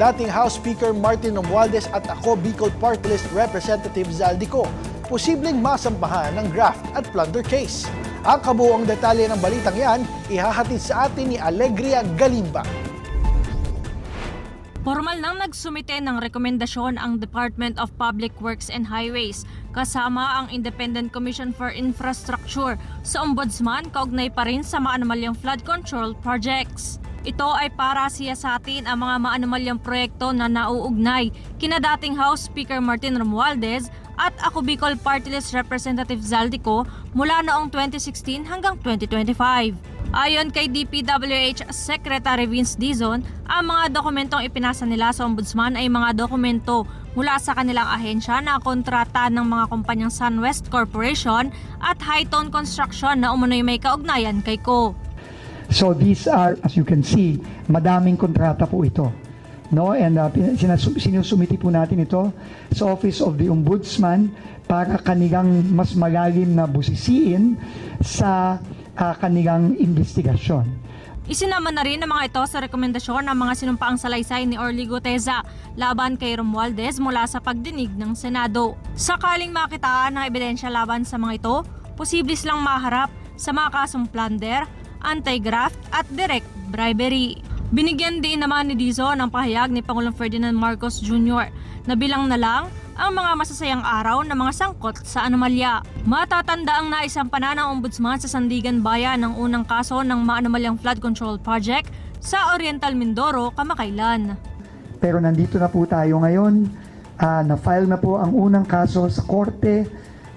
dating House Speaker Martin Romualdez at ako Bicol Party List Representative Zaldico, posibleng masampahan ng graft at plunder case. Ang kabuuang detalye ng balitang yan, ihahatid sa atin ni Alegria Galimba. Formal nang nagsumite ng rekomendasyon ang Department of Public Works and Highways kasama ang Independent Commission for Infrastructure sa Ombudsman kaugnay pa rin sa maanomalyang flood control projects. Ito ay para siyasatin ang mga maanomalyang proyekto na nauugnay kina dating House Speaker Martin Romualdez at ako Bicol Party List Representative Zaldico mula noong 2016 hanggang 2025. Ayon kay DPWH Secretary Vince Dizon, ang mga dokumentong ipinasa nila sa Ombudsman ay mga dokumento mula sa kanilang ahensya na kontrata ng mga kumpanyang SunWest Corporation at Hightone Construction na umunoy may kaugnayan kay Ko. So these are, as you can see, madaming kontrata po ito. No? And uh, sinusumiti po natin ito sa Office of the Ombudsman para kanilang mas malalim na busisiin sa uh, kanilang investigasyon. Isinama na rin ng mga ito sa rekomendasyon ng mga sinumpaang salaysay ni Orly Guteza laban kay Romualdez mula sa pagdinig ng Senado. Sakaling makitaan ng ebidensya laban sa mga ito, posible silang maharap sa mga kasong plunder, anti-graft at direct bribery. Binigyan din naman ni Dizon ang pahayag ni Pangulong Ferdinand Marcos Jr. na bilang na lang ang mga masasayang araw na mga sangkot sa anomalya. Matatanda ang naisampana ng Ombudsman sa Sandigan Bayan ng unang kaso ng maanomalyang flood control project sa Oriental Mindoro kamakailan. Pero nandito na po tayo ngayon. Ah, na-file na po ang unang kaso sa korte.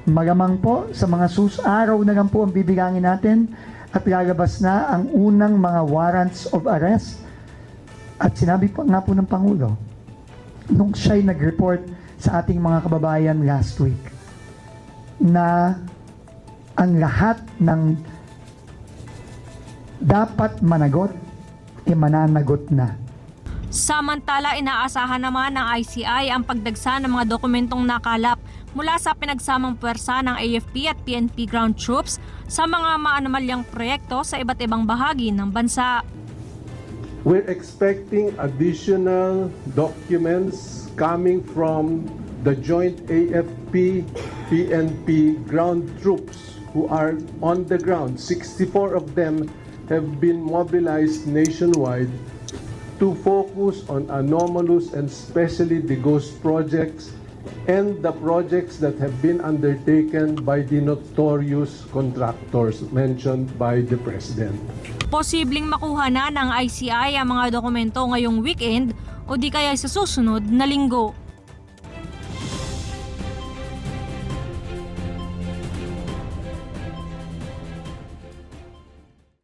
Magamang po sa mga sus araw na lang po ang bibigangin natin at lalabas na ang unang mga warrants of arrest. At sinabi po nga po ng Pangulo, nung siya'y nag-report sa ating mga kababayan last week, na ang lahat ng dapat managot, e mananagot na. Samantala, inaasahan naman ng ICI ang pagdagsa ng mga dokumentong nakalap mula sa pinagsamang puwersa ng AFP at PNP ground troops sa mga maanomalyang proyekto sa iba't ibang bahagi ng bansa. We're expecting additional documents coming from the joint AFP PNP ground troops who are on the ground. 64 of them have been mobilized nationwide to focus on anomalous and specially the ghost projects and the projects that have been undertaken by the notorious contractors mentioned by the President. Posibleng makuha na ng ICI ang mga dokumento ngayong weekend o di kaya sa susunod na linggo.